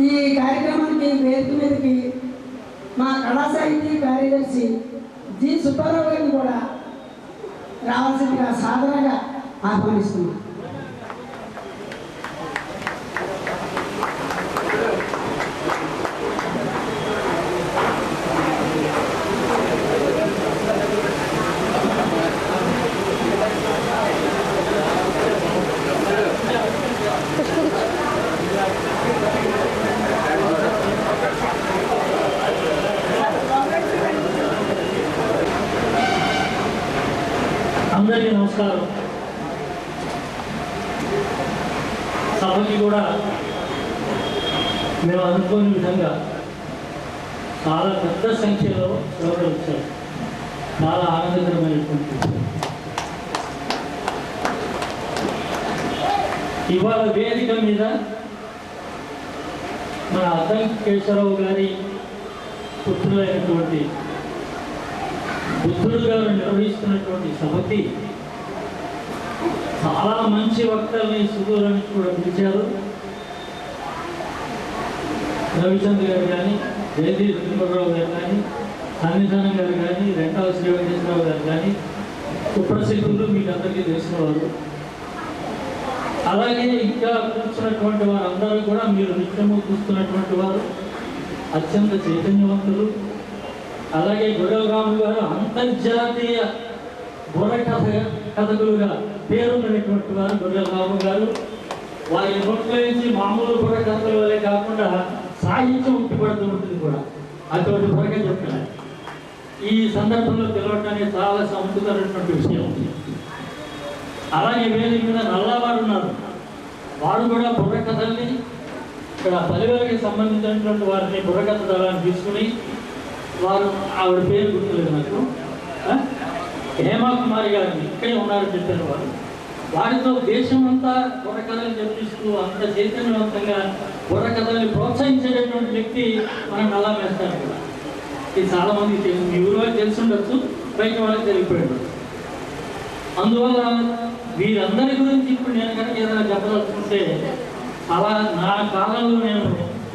ఈ కార్యక్రమానికి వేదిక మీదకి మా కళా సాహితీ కార్యదర్శి జి సుబ్బారావు గారిని కూడా రావాల్సిందిగా సాధారణంగా ఆహ్వానిస్తున్నాను అందరికీ నమస్కారం. సభకి కూడా మేము అనుకోని విధంగా చాలా పెద్ద సంఖ్యలో ఎవరు వచ్చారు చాలా ఆనందకరమైనటువంటి ఇవాళ వేదిక మీద మన అర్థం కేశవరావు గారి పుత్రులైనటువంటి బుద్ధుడు గారు నిర్వహిస్తున్నటువంటి సభకి చాలా మంచి వక్తల్ని సుదూరం కూడా పిలిచారు. రవిచంద్ర గారు కానీ జయదీ రుద్రరావు గారు కానీ సన్నిధానం గారు కానీ రెండవ శ్రీ వెంకటేశ్వరరావు గారు కానీ సుప్రసిద్ధులు మీకు అందరికీ తెలిసిన అలాగే ఇంకా కూర్చున్నటువంటి వారందరూ కూడా మీరు నిత్యము చూస్తున్నటువంటి వారు అత్యంత చైతన్యవంతులు. అలాగే గొడవరాము గారు అంతర్జాతీయ బుర్రకథ కథకులుగా పేరున్నటువంటి వారు గొర్రెలరాము గారు. వారి నోట్లో నుంచి మామూలు పురకర్తల వల్లే కాకుండా సాహిత్యం ఉట్టిపడుతూ ఉంటుంది కూడా. అటువంటి బుర్రకథ చెప్తున్నారు ఈ సందర్భంలో పిలవటానికి చాలా సముద్రమైనటువంటి విషయం అలాగే వేదిక మీద నల్లవారు ఉన్నారు. వారు కూడా బుర్రకథల్ని ఇక్కడ పలివేలకి సంబంధించినటువంటి వారిని బుర్రకథ దళాన్ని తీసుకుని వారు ఆవిడ పేరు గుర్తులేదు నాకు. ఆ? హేమకుమారి గారిని ఇక్కడే ఉన్నారని చెప్పారు వారు. వారితో దేశం అంతా బుర్రకథలు చెప్పిస్తూ అంత చైతన్యవంతంగా బుర్రకథల్ని ప్రోత్సహించేటటువంటి వ్యక్తి మన నల్లా వేస్తారు ఇది చాలా మందికి తెలుసు. మీ ఊరు వాళ్ళకి తెలిసి ఉండొచ్చు బయట వాళ్ళకి తెలియపోయాడు అందువల్ల వీరందరి గురించి ఇప్పుడు నేను కనుక ఏదైనా చెప్పదలుచుకుంటే అలా నా కాలంలో నేను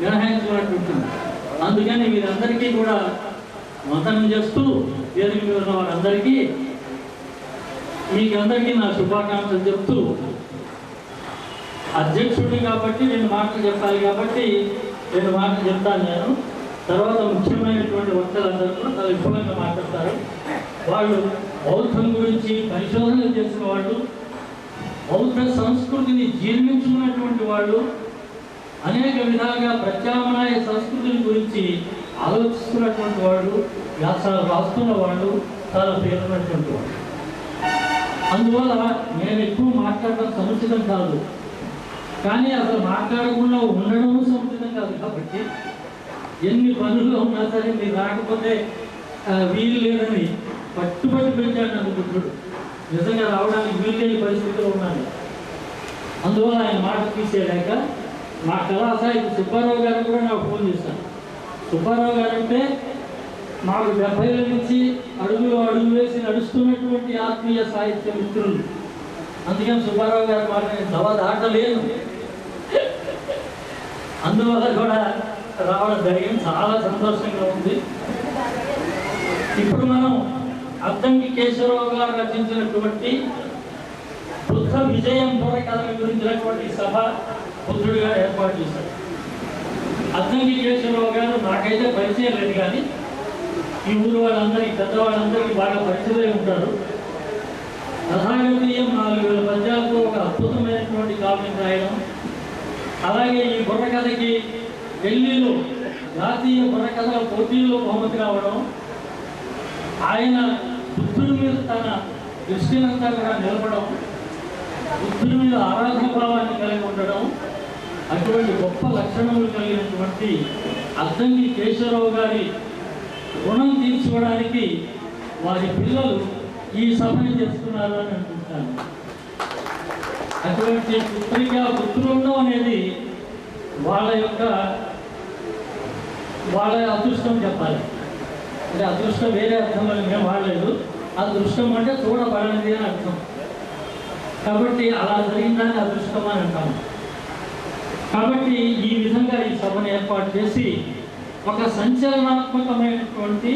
నిర్ణయించుకున్నట్టు అందుకని వీరందరికీ కూడా వందనం చేస్తూ వేదిక మీద ఉన్న వారందరికీ మీకు అందరికీ నా శుభాకాంక్షలు చెప్తూ అధ్యక్షుడిని కాబట్టి నేను మాటలు చెప్పాలి కాబట్టి నేను మాటలు చెప్తాను నేను. తర్వాత ముఖ్యమైనటువంటి వక్తలందరూ కూడా చాలా ఎక్కువగా మాట్లాడతారు. వాళ్ళు బౌద్ధం గురించి పరిశోధనలు చేసిన వాళ్ళు బౌద్ధ సంస్కృతిని జీర్ణించుకున్నటువంటి వాళ్ళు అనేక విధాలుగా ప్రత్యామ్నాయ సంస్కృతిని గురించి ఆలోచిస్తున్నటువంటి వాళ్ళు వ్యాసాలు రాస్తున్న వాళ్ళు చాలా పేరున్నటువంటి వాళ్ళు. అందువల్ల నేను ఎక్కువ మాట్లాడడం సముచితం కాదు. కానీ అసలు మాట్లాడకుండా ఉండడం సముచితం కాదు కాబట్టి ఎన్ని పనులు ఉన్నా సరే మీరు రాకపోతే వీలు లేదని పట్టుబట్టి పెట్టాడు అనుకుంటున్నాడు నిజంగా రావడానికి వీలు లేని పరిస్థితిలో ఉన్నాను. అందువల్ల ఆయన మాట తీసేయలేక మా కళాశాయి సుబ్బారావు గారు కూడా నాకు ఫోన్ చేశాను సుబ్బారావు గారు అంటే మాకు డెబ్బైల నుంచి అడుగులు అడుగు వేసి నడుస్తున్నటువంటి ఆత్మీయ సాహిత్య మిత్రులు. అందుకని సుబ్బారావు గారు మాట దవ దాటలేదు. అందువల్ల కూడా రావడం జరిగింది. చాలా సంతోషంగా ఉంది. ఇప్పుడు మనం అద్దంకి కేశవరావు గారు రచించినటువంటి బుద్ధ విజయం కథ గురించినటువంటి సభ బుద్ధుడిగా ఏర్పాటు చేశారు. అద్దంకి కేశవరావు గారు నాకైతే పరిచయం లేదు కానీ ఈ ఊరు వాళ్ళందరికీ పెద్దవాళ్ళందరికీ బాగా పరిచయమై ఉంటారు. కథాగతీయం నాలుగు వేల పద్యాలతో ఒక అద్భుతమైనటువంటి కావ్యం రాయడం. అలాగే ఈ బుర్రకథకి ఢిల్లీలో జాతీయ బుర్రకథల పోటీల్లో బహుమతి రావడం. ఆయన బుద్ధుడి మీద తన దృష్టినంతా కూడా నిలపడం బుద్ధుడి మీద ఆరాధన భావాన్ని కలిగి ఉండడం. అటువంటి గొప్ప లక్షణములు కలిగినటువంటి అద్దంకి కేశవరావు గారి రుణం తీర్చుకోవడానికి వారి పిల్లలు ఈ సభను చేస్తున్నారు అని అనుకుంటాను. అటువంటి పుత్రిక పుత్రుండం అనేది వాళ్ళ యొక్క వాళ్ళ అదృష్టం చెప్పాలి. అంటే అదృష్టం వేరే అర్థంలో మేము వాడలేదు. అదృష్టం అంటే చూడబడనిది అని అర్థం. కాబట్టి అలా జరిగిందని అదృష్టం అని అంటాము. కాబట్టి ఈ విధంగా ఈ సభను ఏర్పాటు చేసి ఒక సంచలనాత్మకమైనటువంటి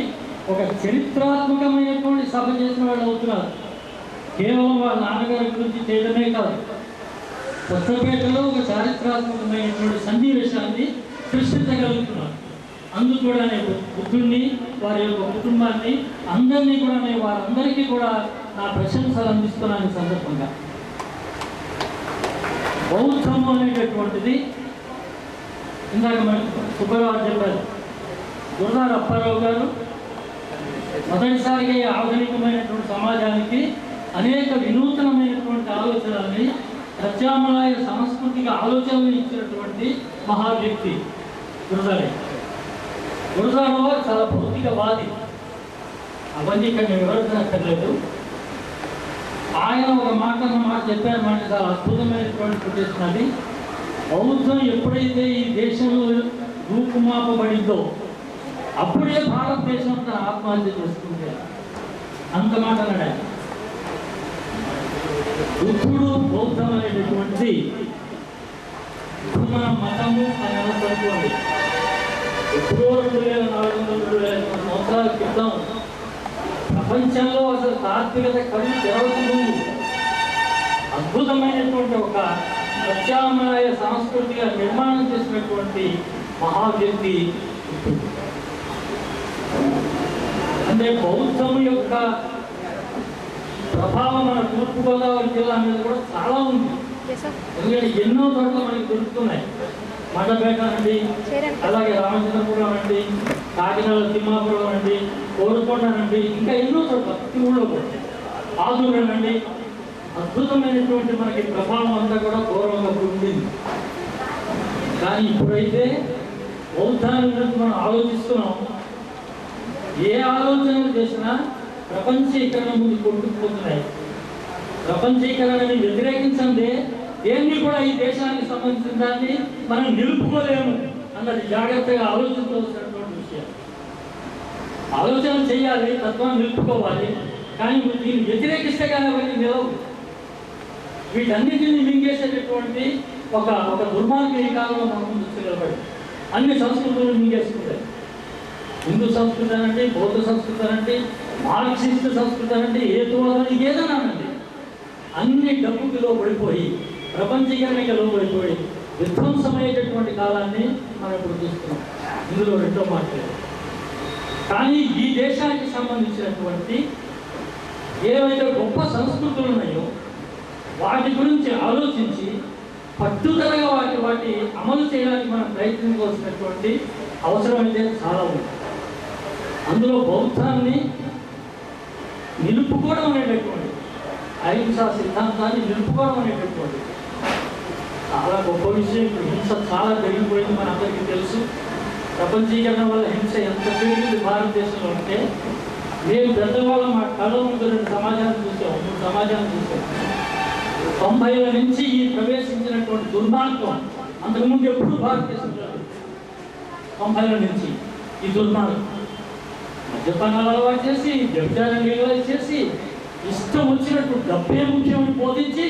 ఒక చరిత్రాత్మకమైనటువంటి సభ చేసిన వాళ్ళు అవుతున్నారు. కేవలం వాళ్ళ నాన్నగారి గురించి చేయడమే కాదు. కొత్తపేటలో ఒక చారిత్రాత్మకమైనటువంటి సన్నివేశాన్ని సృష్టించగలుగుతున్నారు అందుకు కూడా నేను బుద్ధుడిని వారి యొక్క కుటుంబాన్ని అందరినీ కూడా నేను వారందరికీ కూడా నా ప్రశంసలు అందిస్తున్నాను సందర్భంగా. బౌద్ధము అనేటటువంటిది ఇందాక మనకి సుబ్బారావు చెప్పారు. గురునాథ్ అప్పారావు గారు మొదటిసారిగా ఈ ఆధునికమైనటువంటి సమాజానికి అనేక వినూతనమైనటువంటి ఆలోచనల్ని ప్రత్యామ్నాయ సాంస్కృతిక ఆలోచనలు ఇచ్చినటువంటి మహా వ్యక్తి గురుగారే గురుగారు చాలా భౌతికవాది. అవన్నీ ఇక్కడ నేను వివరించక్కర్లేదు ఆయన ఒక మాట మాట చెప్పారు మాట చాలా అద్భుతమైనటువంటి ప్రదేశం అది. బౌద్ధం ఎప్పుడైతే ఈ దేశంలో రూపుమాపబడిందో అప్పుడే భారతదేశం అంతా ఆత్మహత్య చేసుకుంటే అంత మాట్లాడాలి ఆయన. బుద్ధుడు బౌద్ధం అనేటటువంటి మన మతము అని అనుకోండి ఎప్పుడో రెండు వేల నాలుగు వందల రెండు వేల సంవత్సరాల క్రితం ప్రపంచంలో అసలు తాత్వికత కళ్ళు తెరవక అద్భుతమైనటువంటి ఒక ప్రత్యామ్నాయ సాంస్కృతిక నిర్మాణం చేసినటువంటి మహా వ్యక్తి అంటే బౌద్ధం యొక్క ప్రభావం మన తూర్పుగోదావరి జిల్లా మీద కూడా చాలా ఉంది. ఎందుకంటే ఎన్నో చోట్ల మనకి దొరుకుతున్నాయి. మండపేట అండి అలాగే రామచంద్రపురం అండి కాకినాడ తిమ్మాపురం అండి కోరుకోట అండి ఇంకా ఎన్నో చోట్ల ప్రతి ఊళ్ళో అండి అద్భుతమైనటువంటి మనకి ప్రభావం అంతా కూడా గౌరవంగా ఉండింది కానీ ఇప్పుడైతే బౌద్ధాన్ని గురించి మనం ఆలోచిస్తున్నాం. ఏ ఆలోచనలు చేసినా ప్రపంచీకరణ ముందు కొట్టుకుపోతున్నాయి. ప్రపంచీకరణని వ్యతిరేకించండి దేన్ని కూడా ఈ దేశానికి సంబంధించిన దాన్ని మనం నిలుపుకోలేము అన్నది జాగ్రత్తగా ఆలోచించవలసినటువంటి విషయం. ఆలోచన చేయాలి తత్వం నిలుపుకోవాలి కానీ దీన్ని వ్యతిరేకిస్తే కానీ అవన్నీ నిలవు. వీటన్నిటిని మింగేసేటటువంటి ఒక ఒక దుర్మార్గం ఈ కాలంలో మన ముందు నిలబడి అన్ని సంస్కృతులు మింగేసుకుంటాయి. హిందూ సంస్కృతి అనండి బౌద్ధ సంస్కృతి అనండి మార్క్సిస్ట్ సంస్కృతి అనండి హేతువాదని ఏదైనా అనండి అన్ని డబ్బుకి లోపడిపోయి ప్రపంచీకరణకి లోపడిపోయి విధ్వంసమయ్యేటటువంటి కాలాన్ని మనం ఇప్పుడు చూస్తున్నాం. ఇందులో రెండో మాట్లాడు కానీ ఈ దేశానికి సంబంధించినటువంటి ఏవైతే గొప్ప సంస్కృతులు ఉన్నాయో వాటి గురించి ఆలోచించి పట్టుదలగా వాటి వాటి అమలు చేయడానికి మనం ప్రయత్నించవలసినటువంటి అవసరం అయితే చాలా ఉంది. అందులో బౌద్ధాన్ని నిలుపుకోవడం అనేటటువంటి అహింసా సిద్ధాంతాన్ని నిలుపుకోవడం అనేటటువంటి చాలా గొప్ప విషయం ఇప్పుడు హింస చాలా పెరిగిపోయింది మన అందరికీ తెలుసు. ప్రపంచీకరణ వల్ల హింస ఎంత పెరిగింది భారతదేశంలో అంటే మేము పెద్దవాళ్ళం మా కళ్ళ ముందు రెండు సమాజాన్ని చూసాం మూడు సమాజాన్ని చూసాం తొంభైల నుంచి ఈ ప్రవేశించినటువంటి దుర్మార్గం అంతకుముందు ఎప్పుడు భారతదేశంలో తొంభైల నుంచి ఈ దుర్మార్గం. మద్యపానాలు అలవాటు చేసి వ్యభిచారం లీగలైజ్ చేసి ఇష్టం వచ్చినట్టు డబ్బే ముఖ్యమని బోధించి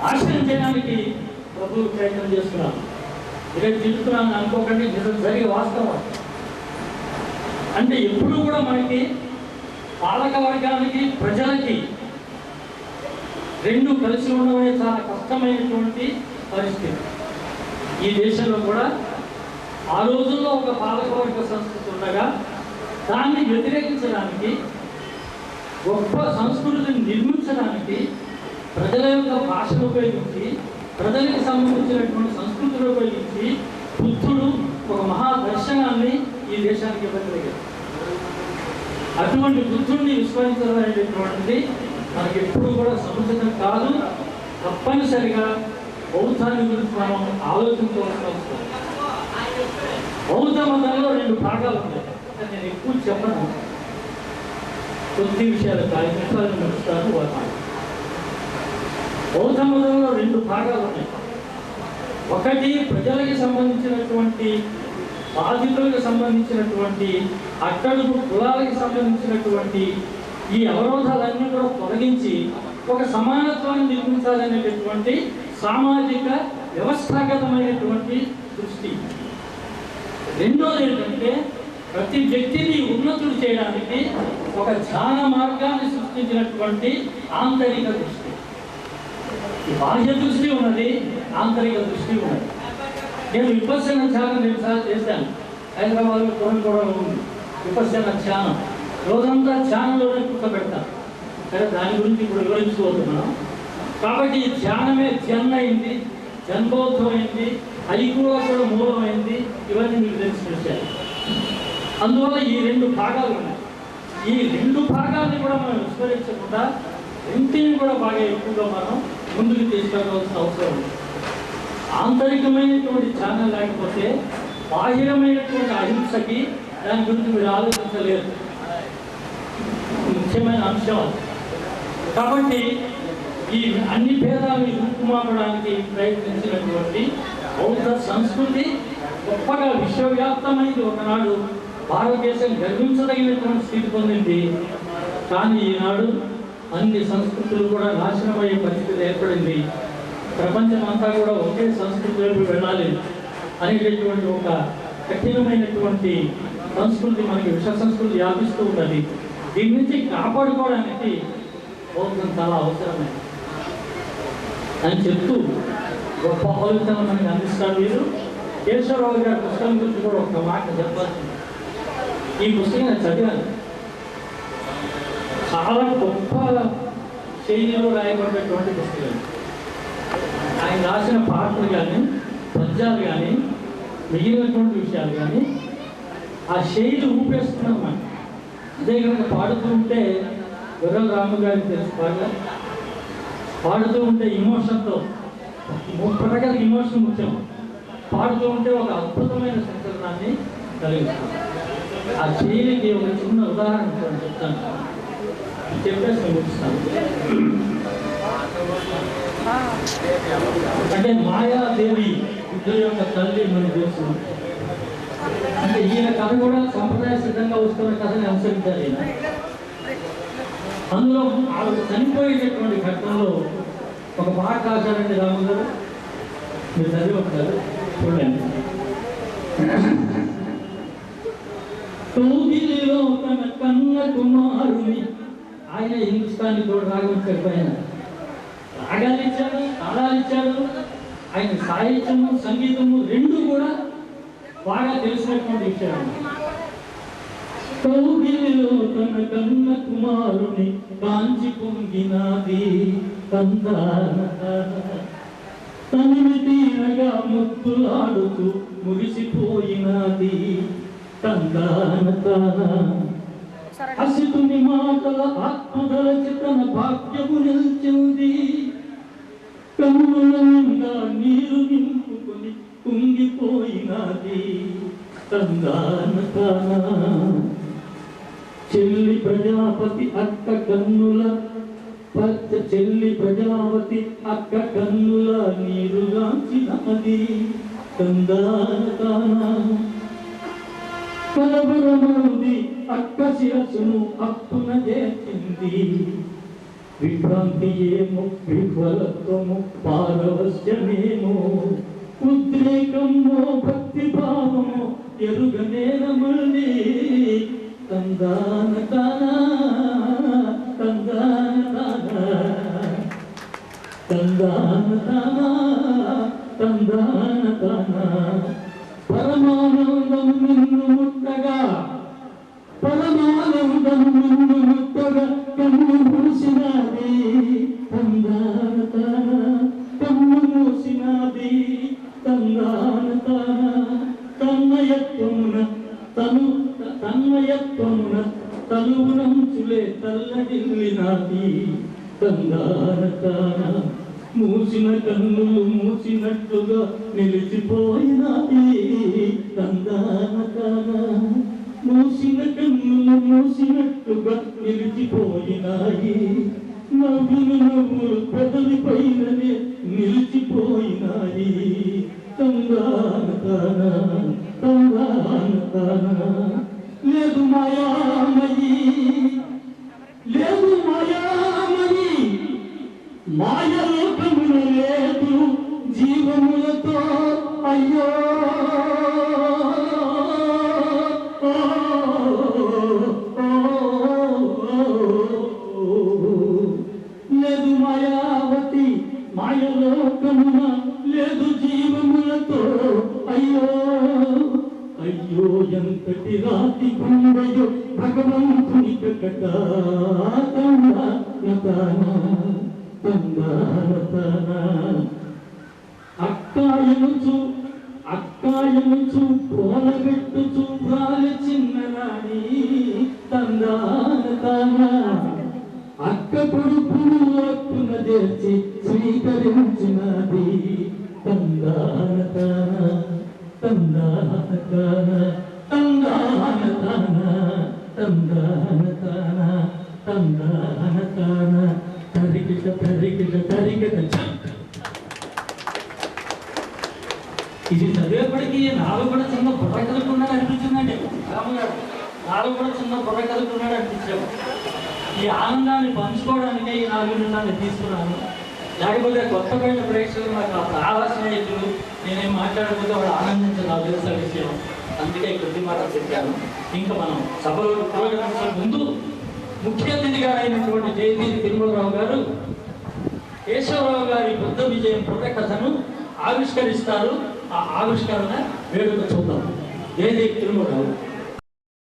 నాశనం చేయడానికి ప్రభు ప్రయత్నం చేస్తున్నాను ఇక తిరుగుతున్నాను అనుకోకండి నిజం జరిగే వాస్తవం. అంటే ఎప్పుడు కూడా మనకి పాలక వర్గానికి ప్రజలకి రెండు కలిసి ఉండడమే చాలా కష్టమైనటువంటి పరిస్థితి. ఈ దేశంలో కూడా ఆ రోజుల్లో ఒక పాలకవర్గ సంస్కృతి ఉండగా దాన్ని వ్యతిరేకించడానికి గొప్ప సంస్కృతిని నిర్మించడానికి ప్రజల యొక్క భాషను ఉపయోగించి ప్రజలకు సంబంధించినటువంటి సంస్కృతిని ఉపయోగించి బుద్ధుడు ఒక మహా దర్శనాన్ని ఈ దేశానికి ఇవ్వగలిగారు అటువంటి బుద్ధుడిని విస్మరించడం అనేటటువంటిది మనకి ఎప్పుడు కూడా సముచితం కాదు. తప్పనిసరిగా బౌద్ధాన్ని గురించి మనం ఆలోచించవలసిన అవసరం బౌద్ధ మతంలో రెండు భాగాలు ఉన్నాయి. నేను ఎక్కువ చెప్పను కొద్ది విషయాలు ఐదు నిమిషాలు వారు బౌద్ధ మతంలో రెండు భాగాలు ఉన్నాయి ఒకటి ప్రజలకి సంబంధించినటువంటి బాధితులకు సంబంధించినటువంటి అట్టడుగు కులాలకు సంబంధించినటువంటి ఈ అవరోధాలన్నీ కూడా తొలగించి ఒక సమానత్వాన్ని నిర్మించాలనేటటువంటి సామాజిక వ్యవస్థాగతమైనటువంటి దృష్టి రెండోది ఏంటంటే ప్రతి వ్యక్తిని ఉన్నతుడు చేయడానికి ఒక ధ్యాన మార్గాన్ని సృష్టించినటువంటి ఆంతరిక దృష్టి. బాహ్య దృష్టి ఉన్నది ఆంతరిక దృష్టి ఉన్నది. నేను విపశన ధ్యానం రెండుసార్లు చేశాను. హైదరాబాద్లో కోరుకోవడం ఉంది. విపశన ధ్యానం. రోజంతా ధ్యానంలోనే కూర్చోబెడతాను సరే దాని గురించి ఇప్పుడు వివరించుకోతున్నాం కాబట్టి ధ్యానమే జన్మ అయింది జన్మోత్సవం అయింది హైకూల కూడా మూలమైంది. ఇవన్నీ మీరు తెలిసిన విషయాలు అందువల్ల ఈ రెండు భాగాలు ఉన్నాయి. ఈ రెండు భాగాన్ని కూడా మనం విస్మరించకుండా రెండింటిని కూడా బాగా ఎక్కువగా మనం ముందుకు తీసుకెళ్ళవలసిన అవసరం ఉంది. ఆంతరికమైనటువంటి ఛానల్ లేకపోతే బాహ్యమైనటువంటి అహింసకి దాని గురించి మీరు ఆలోచించలేరు. ముఖ్యమైన అంశం అది. కాబట్టి ఈ అన్ని భేదాలను రూపుమాపడానికి ప్రయత్నించినటువంటి బౌద్ధ సంస్కృతి గొప్పగా విశ్వవ్యాప్తమైంది ఒకనాడు. భారతదేశం గర్వించదగినటువంటి స్థితి పొందింది. కానీ ఈనాడు అన్ని సంస్కృతులు కూడా నాశనమయ్యే పరిస్థితి ఏర్పడింది. ప్రపంచం అంతా కూడా ఒకే సంస్కృతిలోకి వెళ్ళాలి అనేటటువంటి ఒక కఠినమైనటువంటి సంస్కృతి మనకి విష సంస్కృతి వ్యాపిస్తూ ఉన్నది. దీని నుంచి కాపాడుకోవడానికి బౌద్ధం చాలా అవసరమైంది. అని చెప్తూ గొప్ప ఆలోచన మనకి అందిస్తారు మీరు కేశవరావు గారి పుస్తకం గురించి కూడా ఒక మాట చెప్పాల్సింది. ఈ పుస్తకం నేను చదివాను చాలా గొప్ప శైలిలో రాయబడినటువంటి పుస్తకం ఆయన రాసిన పాటలు కానీ పద్యాలు కానీ మిగిలినటువంటి విషయాలు కానీ ఆ శైలి ఊపేస్తున్నాం మనం. అదే కనుక పాడుతూ ఉంటే గుర్రం రాము గారికి తెలుసు బాగా. పాడుతూ ఉంటే ఇమోషన్తో రకాల ఇమోషన్ ముఖ్యం. పాడుతూ ఉంటే ఒక అద్భుతమైన సంచలనాన్ని కలిగిస్తుంది. ఆ శైలికి ఒక చిన్న ఉదాహరణ కూడా చెప్తాను? చెప్పేసి ముగిస్తాను. అంటే మాయాదేవి ఇద్దరు యొక్క తల్లి మనం తెలుసు అంటే ఈయన కథ కూడా సంప్రదాయ సిద్ధంగా వస్తున్న కథని అనుసరించాలి అందులో ఆవిడ చనిపోయేటటువంటి ఘట్టంలో ఒక పాట రాశారండి రాము గారు. మీరు చదివి ఉంటారు చూడండి. కౌగిలిలో తన కన్న కుమారుని ఆయన హిందుస్థానీ తోడు రాగం చెప్పాయన. రాగాలు ఇచ్చాడు తాళాలు ఇచ్చాడు ఆయన సాహిత్యము సంగీతము రెండు కూడా బాగా తెలిసినటువంటి విషయాలు. కౌగిలిలో తన కన్న కుమారుని కాంచి పొంగినాది తందాన. తనివి తీరగా ముద్దులాడుతూ మురిసిపోయినది తందాన అసితుని మాటల ఆత్మదలచి తన భాగ్యము నిల్చింది. కన్నుల నిండా నీరు నింపుకొని కుంగిపోయినది. తందాన చెల్లి ప్రజాపతి అక్క కన్నుల పచ్చ చెల్లి ప్రజావతి అక్క కన్నుల నీరుగాంచినది తందాన కలవరమౌది అక్క శిరస్సును అప్పున చేసింది విభ్రాంతి ఏమో విఫలత్వము పారవశ్యమేమో. ఉద్రేకమో భక్తి భావమో ఎరుగనేనమల్లి తందాన తానా తందాన తానా. తందాన తానా తందాన తానా. పోలబెట్టుచు చూపాలి చిన్నరాణి తందాన తానా అక్క కొడుకును అక్కున చేర్చి స్వీకరించినది తందాన రామగారు నాలో కూడా చిన్న బుర్ర కలుపుకున్నాడు అనిపించాడు ఈ ఆనందాన్ని పంచుకోవడానికే ఈ నాలుగు నిమిషాన్ని తీసుకున్నాను. లేకపోతే కొత్త ప్రేక్షకులు నాకు ఆ చాలా నేనేం మాట్లాడకపోతే వాడు ఆనందించే నాకు తెలిసిన విషయం. అందుకే కొద్ది మాట చెప్పాను. ఇంకా మనం సభలో పురోగమించే ముందు ముఖ్య అతిథిగా అయినటువంటి జయదీది తిరుమలరావు గారు కేశవరావు గారి బుద్ధ విజయం పుర్రకథను ఆవిష్కరిస్తారు. ఆ ఆవిష్కరణ వేడుక చూద్దాం. జయదేవి తిరుమలరావు.